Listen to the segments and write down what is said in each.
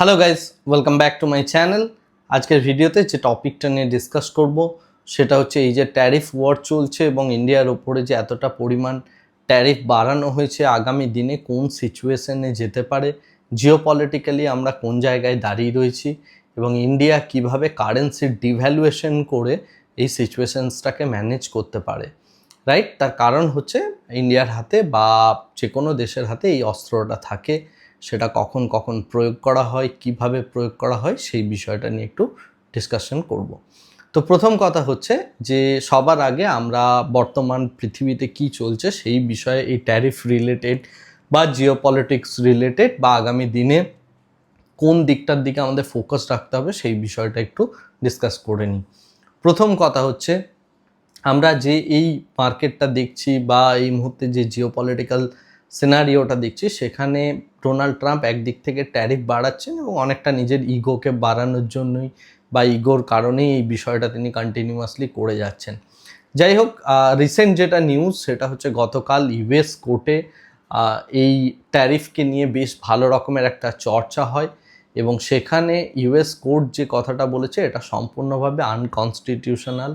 Hello guys welcome back to my channel আজকের ভিডিওতে যে টপিকটা নিয়ে ডিসকাস করব, সেটা হচ্ছে এই যে ট্যারিফ ওয়ার চলছে এবং ইন্ডিয়ার ওপরে যে এতটা পরিমাণ ট্যারিফ বাড়ানো হয়েছে, আগামী দিনে কোন সিচুয়েশনে যেতে পারে জিওপলিটিক্যালি আমরা কোন জায়গায় দাঁড়িয়ে রয়েছি এবং ইন্ডিয়া কীভাবে কারেন্সির ডিভ্যালুয়েশন করে এই সিচুয়েশনসটাকে ম্যানেজ করতে পারে রাইট তার কারণ হচ্ছে ইন্ডিয়ার হাতে বা যে কোনো দেশের হাতে এই অস্ত্রটা থাকে। সেটা কখন কখন প্রয়োগ করা হয়, কীভাবে প্রয়োগ করা হয়, সেই বিষয়টা নিয়ে একটু ডিসকাশন করব। তো প্রথম কথা হচ্ছে যে, সবার আগে আমরা বর্তমান পৃথিবীতে কি চলছে সেই বিষয়ে এই ট্যারিফ রিলেটেড বা জিও পলিটিক্স রিলেটেড বা আগামী দিনে কোন দিকটার দিকে আমাদের ফোকাস রাখতে হবে সেই বিষয়টা একটু ডিসকাস করে নিই। প্রথম কথা হচ্ছে, আমরা যে এই মার্কেটটা দেখছি বা এই মুহূর্তে যে জিও পলিটিক্যাল সিনারিওটা দেখছি, সেখানে ডোনাল্ড ট্রাম্প একদিক থেকে ট্যারিফ বাড়াচ্ছেন এবং অনেকটা নিজের ইগোকে বাড়ানোর জন্যই বা ইগোর কারণেই এই বিষয়টা তিনি কন্টিনিউয়াসলি করে যাচ্ছেন। যাই হোক রিসেন্ট যেটা নিউজ সেটা হচ্ছে গতকাল ইউএস কোর্টে এই ট্যারিফকে নিয়ে বেশ ভালো রকমের একটা চর্চা হয় এবং সেখানে ইউএস কোর্ট যে কথাটা বলেছে, এটা সম্পূর্ণভাবে আনকনস্টিটিউশনাল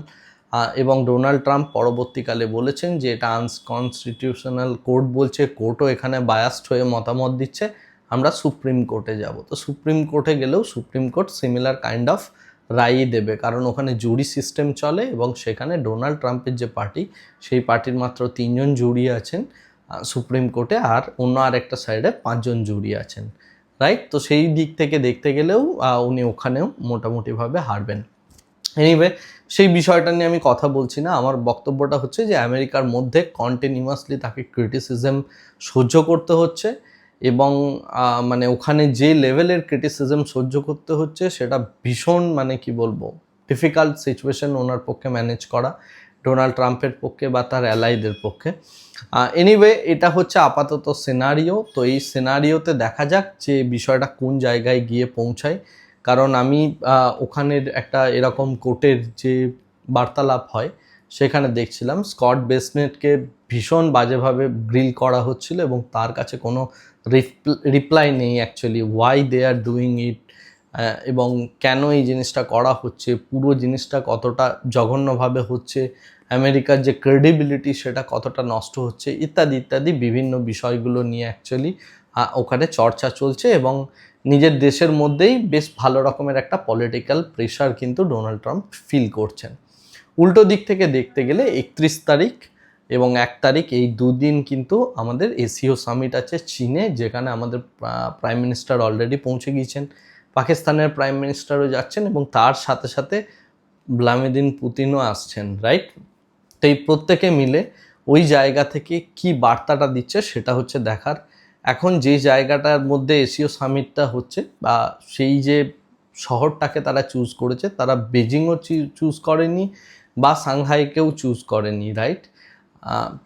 এবং ডোনাল্ড ট্রাম্প পরবর্তীকালে বলেছেন যে এটা আনকনস্টিটিউশনাল কোর্ট বলছে, কোর্টও এখানে বায়াস্ট হয়ে মতামত দিচ্ছে, আমরা সুপ্রিম কোর্টে যাব। তো সুপ্রিম কোর্টে গেলেও supreme court similar kind of রায়ই দেবে, কারণ ওখানে জুরি সিস্টেম চলে এবং সেখানে ডোনাল্ড ট্রাম্পের যে পার্টি, সেই পার্টির মাত্র তিনজন জুরি আছেন সুপ্রিম কোর্টে, আর অন্য আরেকটা সাইডে পাঁচজন জুরি আছেন রাইট তো সেই দিক থেকে দেখতে গেলেও উনি ওখানেও মোটামুটিভাবে হারবেন। এনিওয়ে সেই বিষয়টা নিয়ে আমি কথা বলছি না। আমার বক্তব্যটা হচ্ছে যে, আমেরিকার মধ্যে কন্টিনিউয়াসলি তাকে ক্রিটিসিজম সহ্য করতে হচ্ছে এবং মানে ওখানে যে লেভেলের ক্রিটিসিজম সহ্য করতে হচ্ছে, সেটা ভীষণ মানে কি বলব ডিফিকাল্ট সিচুয়েশন ওনার পক্ষে ম্যানেজ করা ডোনাল্ড ট্রাম্পের পক্ষে বা তার অ্যালাইদের পক্ষে। এনিওয়ে এটা হচ্ছে আপাতত সিনারিও তো এই সিনারিওতে দেখা যাক যে বিষয়টা কোন জায়গায় গিয়ে পৌঁছায়। কারণ আমি ওখানের একটা এরকম কোর্টের যে বার্তালাপ হয়, সেখানে দেখছিলাম স্কট বেসনেটকে ভীষণ বাজেভাবে গ্রিল করা হচ্ছিল এবং তার কাছে কোনো রিপ্লাই নেই actually. Why they are doing it এবং কেন এই জিনিসটা করা হচ্ছে? পুরো জিনিসটা কতটা জঘন্যভাবে হচ্ছে? আমেরিকার যে ক্রেডিবিলিটি সেটা কতটা নষ্ট হচ্ছে? ইত্যাদি ইত্যাদি বিভিন্ন বিষয়গুলো নিয়ে অ্যাকচুয়ালি ওখানে চর্চা চলছে এবং নিজের দেশের মধ্যেই বেশ ভালো রকমের একটা পলিটিক্যাল প্রেশার কিন্তু ডোনাল্ড ট্রাম্প ফিল করছেন। উল্টো দিক থেকে দেখতে গেলে একত্রিশ তারিখ এবং এক তারিখ এই দুদিন কিন্তু আমাদের এসিও সামিট আছে চীনে, যেখানে আমাদের প্রাইম মিনিস্টার অলরেডি পৌঁছে গিয়েছেন। পাকিস্তানের প্রাইম মিনিস্টারও যাচ্ছেন এবং তার সাথে সাথে ভ্লাদিমির পুতিনও আসছেন রাইট তো এই প্রত্যেকে মিলে ওই জায়গা থেকে কি বার্তাটা দিচ্ছে সেটা হচ্ছে দেখার এখন যে জায়গাটার মধ্যে এশীয় সামিটটা হচ্ছে বা সেই যে শহরটাকে তারা চুজ করেছে, তারা বেজিংও চুজ করেনি বা সাংহাইকেও চুজ করেনি রাইট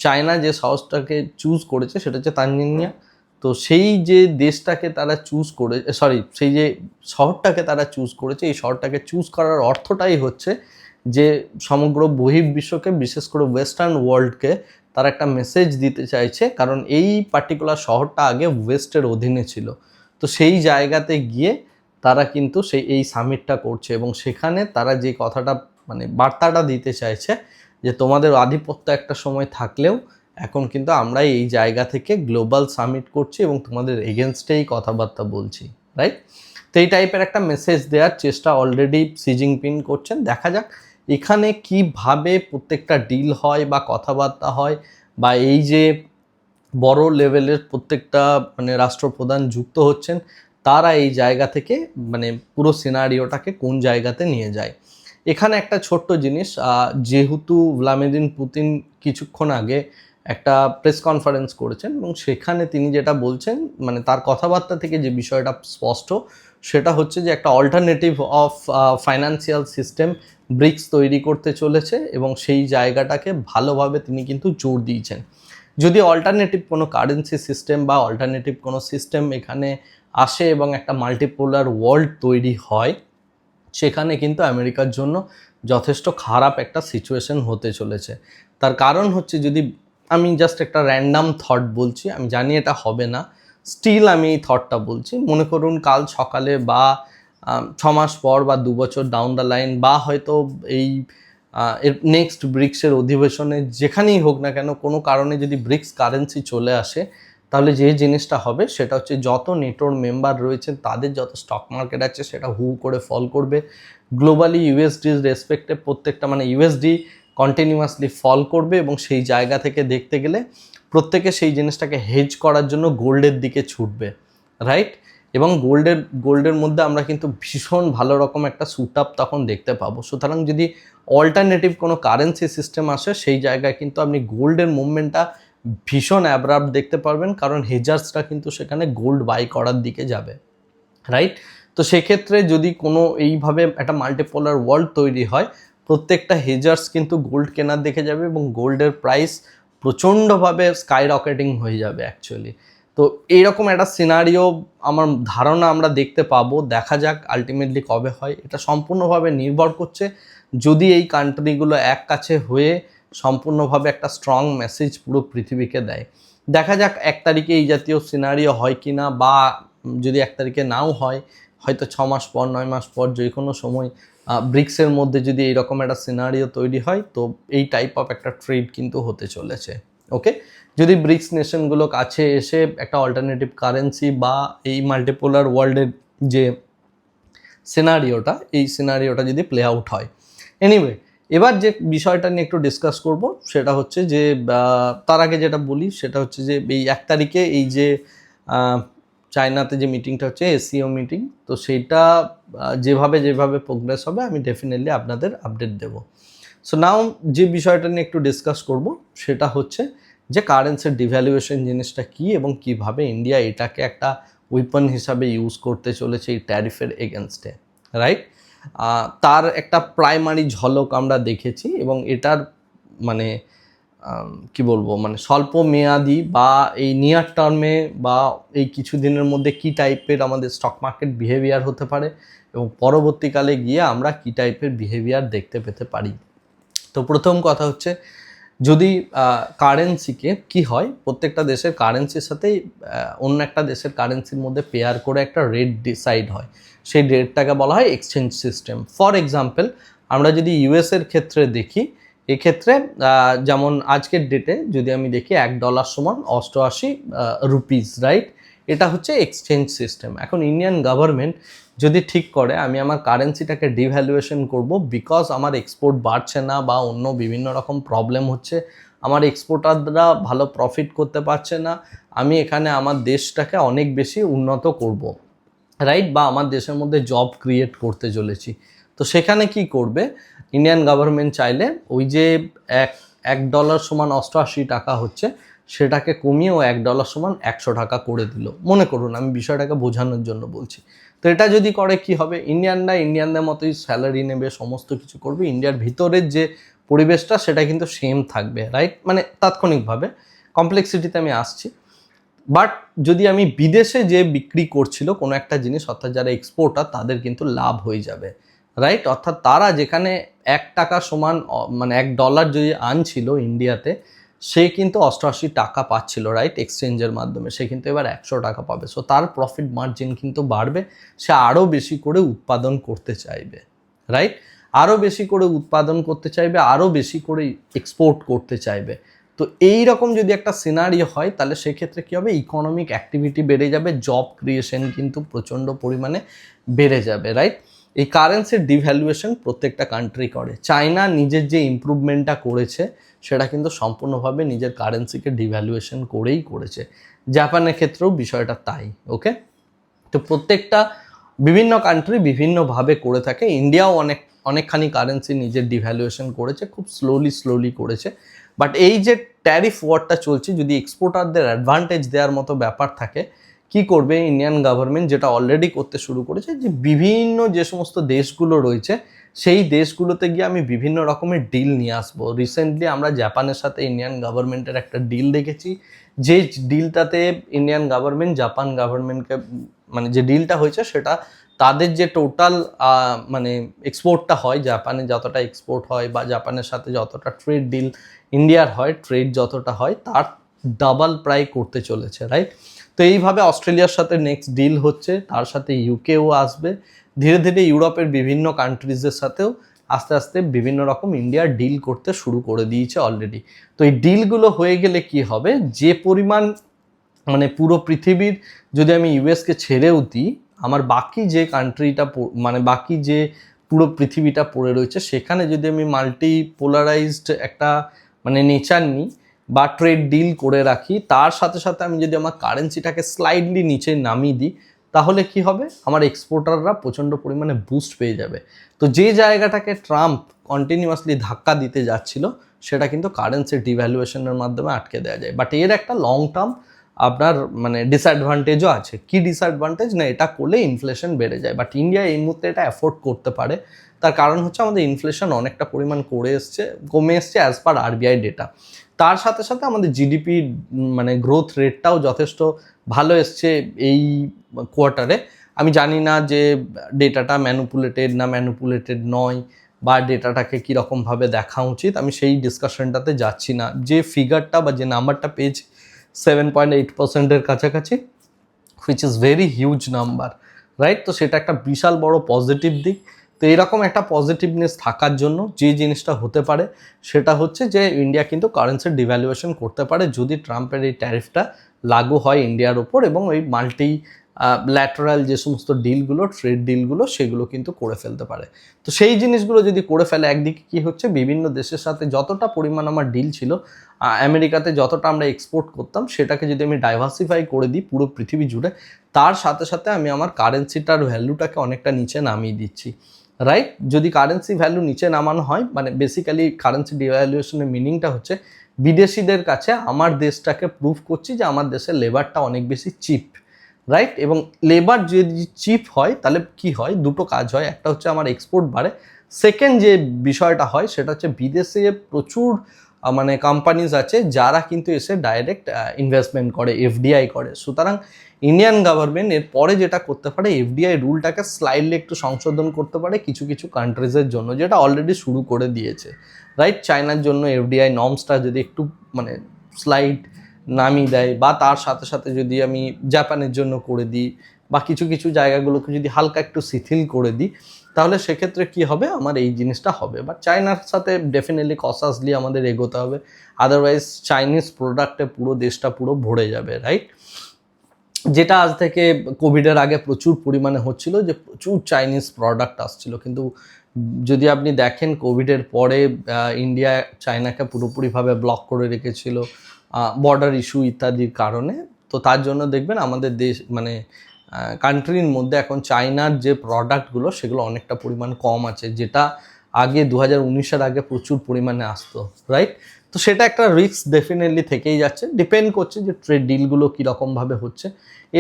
চায়না যে শহরটাকে চুজ করেছে সেটা হচ্ছে তানজিনিয়া। তো সেই যে দেশটাকে তারা চুজ করে সরি সেই যে শহরটাকে তারা চুজ করেছে, এই শহরটাকে চুজ করার অর্থটাই হচ্ছে যে সমগ্র বহির্বিশ্বকে, বিশেষ করে ওয়েস্টার্ন ওয়ার্ল্ডকে তারা একটা মেসেজ দিতে চাইছে, কারণ এই পার্টিকুলার শহরটা আগে ওয়েস্টের অধীনে ছিল। তো সেই জায়গাতে গিয়ে তারা কিন্তু সেই, এই সামিটটা করছে এবং সেখানে তারা যে কথাটা মানে বার্তাটা দিতে চাইছে যে তোমাদের আধিপত্য একটা সময় থাকলেও এখন কিন্তু আমরা এই জায়গা থেকে গ্লোবাল সামিট করছি এবং তোমাদের এগেনস্টেই কথাবার্তা বলছি রাইট তো এই টাইপের একটা মেসেজ দেওয়ার চেষ্টা অলরেডি সিজিং পিন করছেন। দেখা যাক এখানে কীভাবে প্রত্যেকটা ডিল হয় বা কথাবার্তা হয় বা এই যে বড় লেভেলের প্রত্যেকটা মানে রাষ্ট্রপ্রধান যুক্ত হচ্ছেন, তারা এই জায়গা থেকে মানে পুরো সিনারিওটাকে কোন জায়গাতে নিয়ে যায়। এখানে একটা ছোট্ট জিনিস যেহেতু ভ্লাদিমির পুতিন কিছুক্ষণ আগে একটা প্রেস কনফারেন্স করেছেন এবং সেখানে তিনি যেটা বলছেন মানে তার কথাবার্তা থেকে যে বিষয়টা স্পষ্ট, সেটা হচ্ছে যে একটা alternative of financial system BRICS তৈরি করতে চলেছে এবং সেই জায়গাটাকে ভালোভাবে তিনি কিন্তু জোর দিয়েছেন। যদি অল্টারনেটিভ কোনো কারেন্সি সিস্টেম বা অল্টারনেটিভ কোনো সিস্টেম এখানে আসে এবং একটা মাল্টিপোলার ওয়ার্ল্ড তৈরি হয়, সেখানে কিন্তু আমেরিকার জন্য যথেষ্ট খারাপ একটা সিচুয়েশন হতে চলেছে। তার কারণ হচ্ছে যদি আমি জাস্ট একটা র্যান্ডাম থট বলছি, আমি জানি এটা হবে না। স্টিল আমি এই থটটা বলছি। মনে করুন কাল সকালে বা ছ মাস পর বা দু বছর ডাউন দ্য লাইন বা হয়তো এই এর নেক্সট ব্রিক্সের অধিবেশনে যেখানেই হোক না কেন কোনো কারণে যদি ব্রিক্স কারেন্সি চলে আসে, তাহলে যে জিনিসটা হবে সেটা হচ্ছে যত নেটোর মেম্বার রয়েছেন, তাদের যত স্টক মার্কেট আছে সেটা হু করে ফল করবে। গ্লোবালি ইউএসডির রেসপেক্টে প্রত্যেকটা মানে ইউএসডি কন্টিনিউয়াসলি ফল করবে এবং সেই জায়গা থেকে দেখতে গেলে প্রত্যেকে সেই জিনিসটাকে হেজ করার জন্য গোল্ডের দিকে ছুটবে রাইট এবং গোল্ডের গোল্ডের মধ্যে আমরা কিন্তু ভীষণ ভালো রকম একটা সুট আপ তখন দেখতে পাবো। সুতরাং যদি অল্টারনেটিভ কোনো কারেন্সি সিস্টেম আসে, সেই জায়গায় কিন্তু আপনি গোল্ডের মুভমেন্টটা ভীষণ অ্যাব্রাপ্ট দেখতে পারবেন, কারণ হেজার্সরা কিন্তু সেখানে গোল্ড বাই করার দিকে যাবে রাইট তো সেক্ষেত্রে যদি কোনো এইভাবে একটা মাল্টিপোলার ওয়ার্ল্ড তৈরি হয়, প্রত্যেকটা হেজার্স কিন্তু গোল্ড কেনার দেখে যাবে এবং গোল্ডের প্রাইস প্রচণ্ডভাবে স্কাই রকেটিং হয়ে যাবে অ্যাকচুয়ালি তো এইরকম একটা সিনারিও আমার ধারণা আমরা দেখতে পাবো। দেখা যাক আলটিমেটলি কবে হয়। এটা সম্পূর্ণভাবে নির্ভর করছে যদি এই কান্ট্রিগুলো এক কাছে হয়ে সম্পূর্ণভাবে একটা স্ট্রং মেসেজ পুরো পৃথিবীকে দেয়। দেখা যাক এক তারিখে এই জাতীয় সিনারিও হয় কি না বা যদি এক তারিখে নাও হয়, হয়তো ছ মাস পর, নয় মাস পর যে কোনো সময় ব্রিক্সের মধ্যে যদি এইরকম একটা সিনারিও তৈরি হয়, তো এই টাইপ অফ একটা ট্রেড কিন্তু হতে চলেছে। ওকে যদি ব্রিক্স নেশনগুলো কাছে এসে একটা অল্টারনেটিভ কারেন্সি বা এই মাল্টিপোলার ওয়ার্ল্ডের যে সিনারিওটা এই সিনারিওটা যদি প্লে আউট হয়। এনিওয়ে এবার যে বিষয়টা নিয়ে একটু ডিসকাস করব, সেটা হচ্ছে যে তার আগে যেটা বলি, সেটা হচ্ছে যে, এই এক তারিখে এই যে চায়নাতে যে মিটিংটা হচ্ছে এসিও মিটিং তো সেইটা যেভাবে যেভাবে প্রোগ্রেস হবে, আমি ডেফিনেটলি আপনাদের আপডেট দেব। সো নাও যে বিষয়টা নিয়ে একটু ডিসকাস করব, সেটা হচ্ছে যে কারেন্সির ডিভ্যালুয়েশন জিনিসটা কি এবং কীভাবে ইন্ডিয়া এটাকে একটা উইপন হিসাবে ইউজ করতে চলেছে এই ট্যারিফের এগেনস্টে রাইট তার একটা প্রাইমারি ঝলক আমরা দেখেছি এবং এটার মানে কি বলব মানে স্বল্প মেয়াদি বা এই নিয়ার টার্মে বা এই কিছু দিনের মধ্যে কি টাইপের আমাদের স্টক মার্কেট বিহেভিয়ার হতে পারে এবং পরবর্তীকালে গিয়ে আমরা কি টাইপের বিহেভিয়ার দেখতে পেতে পারি। তো প্রথম কথা হচ্ছে যদি কারেন্সিকে কি হয়? প্রত্যেকটা দেশের কারেন্সির সাথেই অন্য একটা দেশের কারেন্সির মধ্যে পেয়ার করে একটা রেট ডিসাইড হয়। সেই রেটটাকে বলা হয় এক্সচেঞ্জ সিস্টেম ফর এক্সাম্পল আমরা যদি ইউএসের ক্ষেত্রে দেখি, এক্ষেত্রে যেমন আজকের ডেটে যদি আমি দেখি এক ডলার সমান অষ্টআশি রুপিস রাইট এটা হচ্ছে এক্সচেঞ্জ সিস্টেম এখন ইন্ডিয়ান গভর্নমেন্ট যদি ঠিক করে, আমি আমার কারেন্সিটাকে ডিভ্যালুয়েশন করব বিকজ আমার এক্সপোর্ট বাড়ছে না বা অন্য বিভিন্ন রকম প্রবলেম হচ্ছে, আমার এক্সপোর্টাররা ভালো প্রফিট করতে পারছে না, আমি এখানে আমার দেশটাকে অনেক বেশি উন্নত করব রাইট বা আমার দেশের মধ্যে জব ক্রিয়েট করতে চলেছি। তো সেখানে কি করবে? ইন্ডিয়ান গভর্নমেন্ট চাইলে ওই যে এক এক ডলার সমান অষ্টআশি টাকা হচ্ছে সেটাকে কমিয়ে ও এক ডলার সমান একশো টাকা করে দিল। মনে করুন, আমি বিষয়টাকে বোঝানোর জন্য বলছি। তো এটা যদি করে কি হবে? ইন্ডিয়ানরা ইন্ডিয়ানদের মতোই স্যালারি নেবে, সমস্ত কিছু করবে। ইন্ডিয়ার ভিতরের যে পরিবেশটা, সেটা কিন্তু সেম থাকবে রাইট মানে তাৎক্ষণিকভাবে। কমপ্লেক্সিটিতে আমি আসছি। বাট যদি আমি বিদেশে যে বিক্রি করছিল, কোনো একটা জিনিস, অর্থাৎ যারা এক্সপোর্টার তাদের কিন্তু লাভ হয়ে যাবে রাইট অর্থাৎ তারা যেখানে এক টাকা সমান মানে এক ডলার যদি আনছিল ইন্ডিয়াতে সে কিন্তু অষ্টআশি টাকা পাচ্ছিল রাইট এক্সচেঞ্জের মাধ্যমে। সে কিন্তু এবার একশো টাকা পাবে। সো তার প্রফিট মার্জিন কিন্তু বাড়বে। সে আরও বেশি করে উৎপাদন করতে চাইবে রাইট আরও বেশি করে উৎপাদন করতে চাইবে আরও বেশি করে এক্সপোর্ট করতে চাইবে। তো এই রকম যদি একটা সিনারি হয়, তাহলে সেক্ষেত্রে কী হবে? ইকোনমিক অ্যাক্টিভিটি বেড়ে যাবে জব ক্রিয়েশন কিন্তু প্রচণ্ড পরিমাণে বেড়ে যাবে রাইট এই কারেন্সির ডিভ্যালুয়েশন প্রত্যেকটা কান্ট্রি করে। চায়না নিজের যে ইমপ্রুভমেন্টটা করেছে, সেটা কিন্তু সম্পূর্ণভাবে নিজের কারেন্সিকে ডিভ্যালুয়েশন করেই করেছে। জাপানের ক্ষেত্রেও বিষয়টা তাই ওকে তো প্রত্যেকটা বিভিন্ন কান্ট্রি বিভিন্নভাবে করে থাকে। ইন্ডিয়াও অনেক, অনেকখানি কারেন্সি নিজের ডিভ্যালুয়েশন করেছে, খুব স্লোলি স্লোলি করেছে। বাট এই যে ট্যারিফ ওয়ারটা চলছে, যদি এক্সপোর্টারদের অ্যাডভান্টেজ দেওয়ার মতো ব্যাপার থাকে কি করবে ইন্ডিয়ান গভর্নমেন্ট যেটা অলরেডি করতে শুরু করেছে, যে বিভিন্ন যে সমস্ত দেশগুলো রয়েছে, সেই দেশগুলোতে গিয়ে আমি বিভিন্ন রকমের ডিল নিয়ে আসব। রিসেন্টলি আমরা জাপানের সাথে ইন্ডিয়ান গভর্নমেন্টের একটা ডিল দেখেছি, যে ডিলটাতে ইন্ডিয়ান গভর্নমেন্ট জাপান গভর্নমেন্টকে মানে যে ডিলটা হয়েছে সেটা তাদের যে টোটাল মানে এক্সপোর্টটা হয় জাপানে যতটা এক্সপোর্ট হয় বা জাপানের সাথে যতটা ট্রেড ডিল ইন্ডিয়ার হয় ট্রেড যতটা হয়, তার ডাবল প্রায় করতে চলেছে রাইট তো এইভাবে অস্ট্রেলিয়ার সাথে নেক্সট ডিল হচ্ছে, তার সাথে ইউকেও আসবে। ধীরে ধীরে ইউরোপের বিভিন্ন কান্ট্রিজের সাথেও আস্তে আস্তে বিভিন্ন রকম ইন্ডিয়া ডিল করতে শুরু করে দিয়েছে অলরেডি তো এই ডিলগুলো হয়ে গেলে কি হবে? যে পরিমাণ মানে পুরো পৃথিবীর যদি আমি ইউএসকে ছেড়েও দিই, আমার বাকি যে কান্ট্রিটা মানে বাকি যে পুরো পৃথিবীটা পড়ে রয়েছে, সেখানে যদি আমি মাল্টি পোলারাইজড একটা মানে নেচার নিই বা ট্রেড ডিল করে রাখি, তার সাথে সাথে আমি যদি আমার কারেন্সিটাকে স্লাইডলি নিচে নামিয়ে দিই, তাহলে কি হবে? আমার এক্সপোর্টাররা প্রচণ্ড পরিমাণে বুস্ট পেয়ে যাবে। তো যে জায়গাটাকে ট্রাম্প কন্টিনিউয়াসলি ধাক্কা দিতে যাচ্ছিল, সেটা কিন্তু কারেন্সি ডিভ্যালুয়েশনের মাধ্যমে আটকে দেওয়া যায়। বাট এর একটা লং টার্ম আপনার মানে ডিসঅ্যাডভান্টেজও আছে। কি ডিসঅ্যাডভান্টেজ না, এটা করলে ইনফ্লেশন বেড়ে যায়। বাট ইন্ডিয়া এই মুহূর্তে এটা অ্যাফোর্ড করতে পারে। তার কারণ হচ্ছে আমাদের ইনফ্লেশন অনেকটা পরিমাণ করে এসছে, কমে এসছে অ্যাজ পার আরবিআই ডেটা তার সাথে সাথে আমাদের জিডিপি মানে গ্রোথ রেটটাও যথেষ্ট ভালো এসছে এই কোয়ার্টারে আমি জানি না যে ডেটাটা ম্যানুপুলেটেড না ম্যানুপুলেটেড নয় বা ডেটাটাকে কীরকমভাবে দেখা উচিত। আমি সেই ডিসকাশনটাতে যাচ্ছি না। যে ফিগারটা বা যে নাম্বারটা পেয়েছি সেভেন পয়েন্ট এইট পার্সেন্টের কাছাকাছি which is very huge number right তো সেটা একটা বিশাল বড় পজিটিভ দিক। তো এরকম একটা পজিটিভনেস থাকার জন্য যে জিনিসটা হতে পারে, সেটা হচ্ছে যে ইন্ডিয়া কিন্তু কারেন্সির ডিভ্যালুয়েশন করতে পারে যদি ট্রাম্পের এই ট্যারিফটা লাগু হয় ইন্ডিয়ার ওপর এবং ওই মাল্টি ল্যাটারাল যে সমস্ত ডিলগুলো ট্রেড ডিলগুলো সেগুলো কিন্তু করে ফেলতে পারে। তো সেই জিনিসগুলো যদি করে ফেলে, একদিকে কি হচ্ছে, বিভিন্ন দেশের সাথে যতটা পরিমাণ আমার ডিল ছিল আমেরিকাতে যতটা আমরা এক্সপোর্ট করতাম, সেটাকে যদি আমি ডাইভার্সিফাই করে দিই পুরো পৃথিবী জুড়ে, তার সাথে সাথে আমি আমার কারেন্সিটার ভ্যালুটাকে অনেকটা নিচে নামিয়ে দিচ্ছি। রাইট যদি কারেন্সি ভ্যালু নিচে নামানো হয় মানে বেসিক্যালি কারেন্সি ডিভ্যালুয়েশনের মিনিংটা হচ্ছে, বিদেশিদের কাছে আমার দেশটাকে প্রুভ করছি যে আমার দেশের লেবারটা অনেক বেশি চিপ রাইট এবং লেবার যদি চিপ হয়, তাহলে কি হয়? দুটো কাজ হয়। একটা হচ্ছে আমার এক্সপোর্ট বাড়ে। সেকেন্ড যে বিষয়টা হয়, সেটা হচ্ছে বিদেশে প্রচুর মানে কোম্পানিজ আছে যারা কিন্তু এসে ডাইরেক্ট ইনভেস্টমেন্ট করে এফডিআই করে। সুতরাং ইন্ডিয়ান গভর্নমেন্ট এর পরে যেটা করতে পারে এফডিআই রুলটাকে স্লাইডলি একটু সংশোধন করতে পারে কিছু কিছু কান্ট্রিজের জন্য, যেটা অলরেডি শুরু করে দিয়েছে। রাইট চায়নার জন্য এফডিআই নর্মসটা যদি একটু মানে স্লাইড নামিয়ে দেয়, বা তার সাথে সাথে যদি আমি জাপানের জন্য করে দিই, বা কিছু কিছু জায়গাগুলোকে যদি হালকা একটু শিথিল করে দিই, তাহলে সেক্ষেত্রে কি হবে? আমার এই জিনিসটা হবে। বাট চায়নার সাথে ডেফিনেটলি কসাসলি আমাদের এগোতে হবে। আদারওয়াইজ চাইনিজ প্রোডাক্টে পুরো দেশটা পুরো ভরে যাবে রাইট যেটা আজ থেকে কোভিডের আগে প্রচুর পরিমাণে হচ্ছিল, যে প্রচুর চাইনিজ প্রোডাক্ট আসছিল। কিন্তু যদি আপনি দেখেন কোভিডের পরে ইন্ডিয়া চায়নাকে পুরোপুরিভাবে ব্লক করে রেখেছিল বর্ডার ইস্যু ইত্যাদির কারণে, তো তার জন্য দেখবেন আমাদের দেশ মানে কান্ট্রির মধ্যে এখন চায়নার যে প্রোডাক্টগুলো সেগুলো অনেকটা পরিমাণ কম আছে, যেটা আগে দু হাজার আগে প্রচুর পরিমাণে আসতো রাইট তো সেটা একটা রিস্ক ডেফিনেটলি থেকেই যাচ্ছে। ডিপেন্ড করছে যে ট্রেড ডিলগুলো কীরকমভাবে হচ্ছে।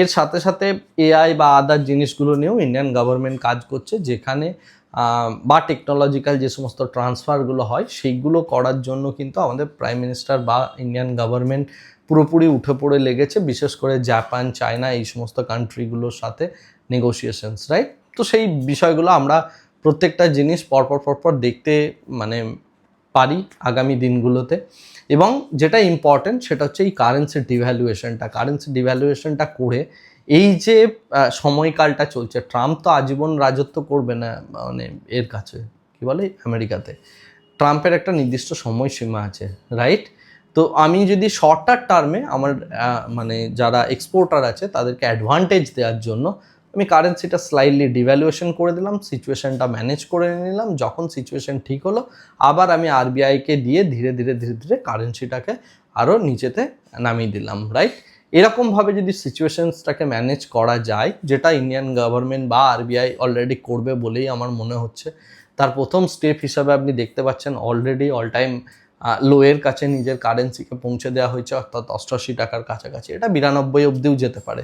এর সাথে সাথে এআই বা আদার জিনিসগুলো নিয়েও ইন্ডিয়ান গভর্নমেন্ট কাজ করছে, যেখানে বা টেকনোলজিক্যাল যে সমস্ত ট্রান্সফারগুলো হয়, সেইগুলো করার জন্য কিন্তু আমাদের প্রাইম মিনিস্টার বা ইন্ডিয়ান গভর্নমেন্ট পুরোপুরি উঠে পড়ে লেগেছে, বিশেষ করে জাপান চায়না এই সমস্ত কান্ট্রিগুলোর সাথে নেগোসিয়েশনস রাইট তো সেই বিষয়গুলো আমরা প্রত্যেকটা জিনিস পরপর পরপর দেখতে মানে পারি আগামী দিনগুলোতে। এবং যেটা ইম্পর্টেন্ট সেটা হচ্ছে এই কারেন্সির ডিভ্যালুয়েশনটা কারেন্সি ডিভ্যালুয়েশনটা করে এই যে সময়কালটা চলছে ট্রাম্প তো আজীবন রাজত্ব করবে না মানে এর কাছে, কি বলে আমেরিকাতে? ট্রাম্পের একটা নির্দিষ্ট সময়সীমা আছে রাইট তো আমি যদি শর্টার টার্মে আমার মানে যারা এক্সপোর্টার আছে তাদেরকে অ্যাডভান্টেজ দেওয়ার জন্য আমি কারেন্সিটা স্লাইডলি ডিভ্যালুয়েশন করে দিলাম সিচুয়েশনটা ম্যানেজ করে নিলাম, যখন সিচুয়েশন ঠিক হলো, আবার আমি আরবিআইকে দিয়ে ধীরে ধীরে ধীরে ধীরে কারেন্সিটাকে আরও নিচেতে নামিয়ে দিলাম রাইট এরকমভাবে যদি সিচুয়েশনসটাকে ম্যানেজ করা যায়, যেটা ইন্ডিয়ান গভর্নমেন্ট বা আরবিআই অলরেডি করবে বলেই আমার মনে হচ্ছে, তার প্রথম স্টেপ হিসাবে আপনি দেখতে পাচ্ছেন অলরেডি অল টাইম লোয়ের কাছে নিজের কারেন্সিকে পৌঁছে দেওয়া হয়েছে, অর্থাৎ অষ্টআশি টাকার কাছাকাছি। এটা বিরানব্বই অবধিও যেতে পারে।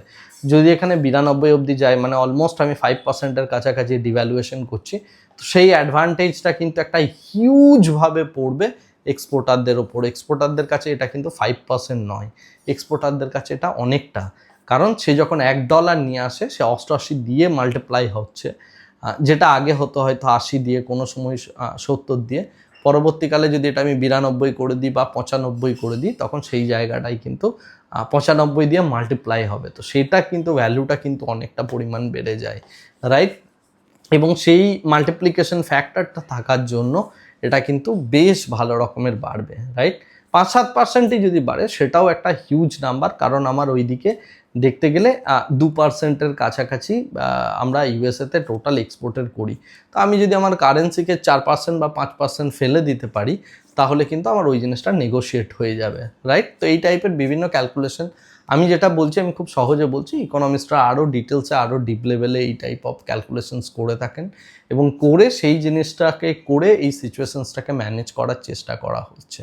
যদি এখানে বিরানব্বই অবধি যায় মানে অলমোস্ট আমি ফাইভ পার্সেন্টের কাছাকাছি ডিভ্যালুয়েশন করছি, তো সেই অ্যাডভান্টেজটা কিন্তু একটা হিউজভাবে পড়বে এক্সপোর্টারদের ওপর। এক্সপোর্টারদের কাছে এটা কিন্তু ফাইভ পার্সেন্ট নয় এক্সপোর্টারদের কাছে এটা অনেকটা। কারণ সে যখন এক ডলার নিয়ে আসে, সে অষ্টআশি দিয়ে মাল্টিপ্লাই হচ্ছে। যেটা আগে হতো হয়তো আশি দিয়ে, কোনো সময় সত্তর দিয়ে। পরবর্তীকালে যদি এটা আমি বিরানব্বই করে দিই বা পঁচানব্বই করে দিই, তখন সেই জায়গাটাই কিন্তু পঁচানব্বই দিয়ে মাল্টিপ্লাই হবে। তো সেটা কিন্তু ভ্যালুটা কিন্তু অনেকটা পরিমাণ বেড়ে যায় রাইট এবং সেই মাল্টিপ্লিকেশন ফ্যাক্টরটা থাকার জন্য এটা কিন্তু বেশ ভালো রকমের বাড়বে রাইট পাঁচ সাত পার্সেন্টই যদি বাড়ে, সেটাও একটা হিউজ নাম্বার কারণ আমার ওইদিকে দেখতে গেলে দু পার্সেন্টের কাছাকাছি আমরা ইউএসএতে টোটাল এক্সপোর্টের করি। তো আমি যদি আমার কারেন্সিকে চার পার্সেন্ট বা পাঁচ পার্সেন্ট ফেলে দিতে পারি, তাহলে কিন্তু আমার ওই জিনিসটা নেগোশিয়েট হয়ে যাবে রাইট তো এই টাইপের বিভিন্ন ক্যালকুলেশন আমি যেটা বলছি, আমি খুব সহজে বলছি ইকোনমিস্টরা আরও ডিটেলসে আরও ডিপ লেভেলে এই টাইপ অফ ক্যালকুলেশনস করে থাকেন এবং করে সেই জিনিসটাকে করে এই সিচুয়েশনসটাকে ম্যানেজ করার চেষ্টা করা হচ্ছে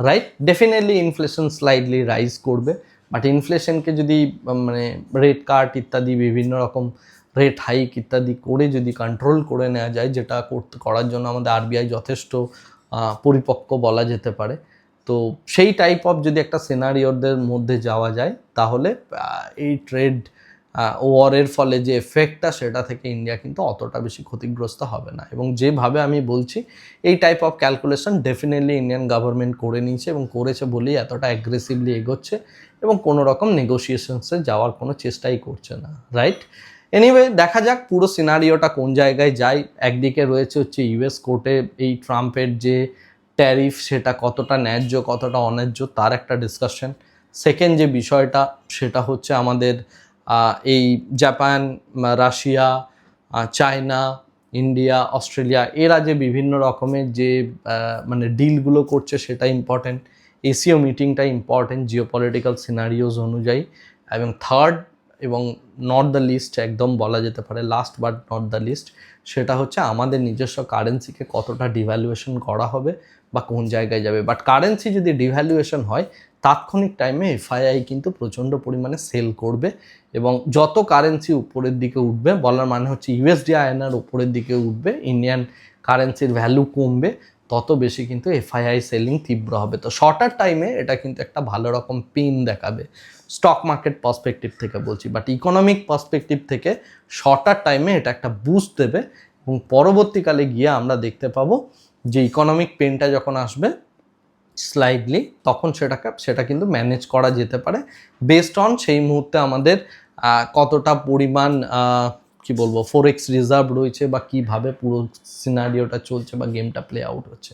right definitely inflation slightly rise করবে। বাট ইনফ্লেশনকে যদি মানে রেট কাট ইত্যাদি, বিভিন্ন রকম রেট হাইক ইত্যাদি করে যদি কন্ট্রোল করে নেওয়া যায়, যেটা করতে, করার জন্য আমাদের আরবিআই যথেষ্ট পরিপক্ক বলা যেতে পারে। তো সেই টাইপ অফ যদি একটা সিনারিওদের মধ্যে যাওয়া যায়, তাহলে এই ট্রেড ওয়ারের ফলে যে এফেক্টটা সেটা থেকে ইন্ডিয়া কিন্তু অতটা বেশি ক্ষতিগ্রস্ত হবে না। এবং যেভাবে আমি বলছি, এই type of calculation definitely Indian government করে নিয়েছে এবং করেছে বলেই এতটা অ্যাগ্রেসিভলি এগোচ্ছে এবং কোনো রকম নেগোসিয়েশনসে যাওয়ার কোনো চেষ্টাই করছে না রাইট এনিওয়ে দেখা যাক পুরো সিনারিওটা কোন জায়গায় যায়। একদিকে রয়েছে হচ্ছে ইউএস কোর্টে এই ট্রাম্পের যে ট্যারিফ সেটা কতটা ন্যায্য, কতটা অন্যায্য, তার একটা ডিসকাশন সেকেন্ড যে বিষয়টা, সেটা হচ্ছে আমাদের এই Japan Russia China, India, Australia এরা যে বিভিন্ন রকমের যে মানে ডিলগুলো করছে সেটা ইম্পর্টেন্ট এসিও মিটিংটা ইম্পর্টেন্ট জিও পলিটিক্যাল সিনারিওজ অনুযায়ী। এবং থার্ড এবং নট দ্য লিস্ট একদম বলা যেতে পারে last but not the least সেটা হচ্ছে আমাদের নিজস্ব কারেন্সিকে কতটা ডিভ্যালুয়েশন করা হবে বা কোন জায়গায় যাবে। বাট কারেন্সি যদি ডিভ্যালুয়েশন হয় তাৎক্ষণিক টাইমে এফআইআই কিন্তু প্রচণ্ড পরিমাণে সেল করবে এবং যত কারেন্সি উপরের দিকে উঠবে, বলার মানে হচ্ছে ইউএসডি আয়নার উপরের দিকে উঠবে ইন্ডিয়ান কারেন্সির ভ্যালু কমবে, তত বেশি কিন্তু এফআইআই সেলিং তীব্র হবে। তো শর্টার টাইমে এটা কিন্তু একটা ভালো রকম পিন দেখাবে। স্টক মার্কেট পার্সপেক্টিভ থেকে বলছি বাট ইকোনমিক পার্সপেক্টিভ থেকে শর্টার টাইমে এটা একটা বুস্ট দেবে এবং পরবর্তীকালে গিয়ে আমরা দেখতে পাবো যে ইকোনমিক পেনটা যখন আসবে স্লাইডলি তখন সেটাকে, সেটা কিন্তু ম্যানেজ করা যেতে পারে। বেসড অন সেই মুহূর্তে আমাদের কতটা পরিমাণ কি বলব ফোরেক্স রিজার্ভ রয়েছে বা কীভাবে পুরো সিনারিওটা চলছে বা গেমটা প্লে আউট হচ্ছে।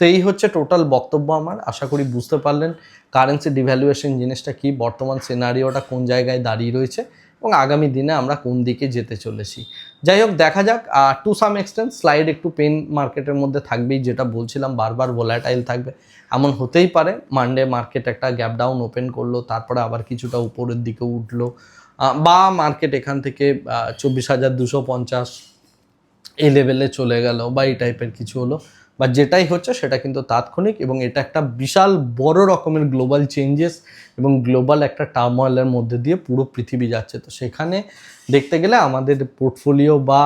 তো এই হচ্ছে টোটাল বক্তব্য আমার। আশা করি বুঝতে পারলেন কারেন্সি ডিভ্যালুয়েশন জিনিসটা কি, বর্তমান সিনারিওটা কোন জায়গায় দাঁড়িয়ে রয়েছে। এবং আগামী দিনে আমরা কোন দিকে যেতে চলেছি। যাই হোক, দেখা যাক। টু সাম এক্সটেন্ট স্লাইড একটু পেন মার্কেটের মধ্যে থাকবেই, যেটা বলছিলাম, বারবার ভোলাটাইল থাকবে। এমন হতেই পারে মানডে মার্কেট একটা গ্যাপ ডাউন ওপেন করল, তারপরে আবার কিছুটা উপরের দিকে উঠল। বা মার্কেট এখান থেকে চব্বিশ হাজার দুশো পঞ্চাশ এই লেভেলে চলে গেল বা এই টাইপের কিছু হলো। বা যেটাই হচ্ছে সেটা কিন্তু তাৎক্ষণিক এবং এটা একটা বিশাল বড় রকমের গ্লোবাল চেঞ্জেস এবং গ্লোবাল একটা টার্ময়েলের মধ্যে দিয়ে পুরো পৃথিবী যাচ্ছে। তো সেখানে দেখতে গেলে আমাদের পোর্টফোলিও বা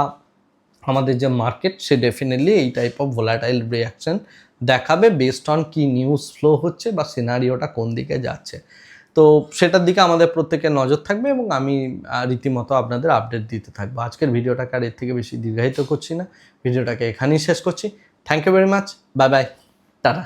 আমাদের যে মার্কেট সে ডেফিনেটলি এই টাইপ অফ ভোলাটাইল রিয়াকশন দেখাবে বেসড অন কি নিউজ ফ্লো হচ্ছে বা সিনারিওটা কোন দিকে যাচ্ছে। তো সেটার দিকে আমাদের প্রত্যেকের নজর থাকবে এবং আমি রীতিমতো আপনাদের আপডেট দিতে থাকব। আজকের ভিডিওটাকে আর এর থেকে বেশি দীর্ঘায়িত করছি না। ভিডিওটাকে এখানেই শেষ করছি। Thank you very much bye bye tata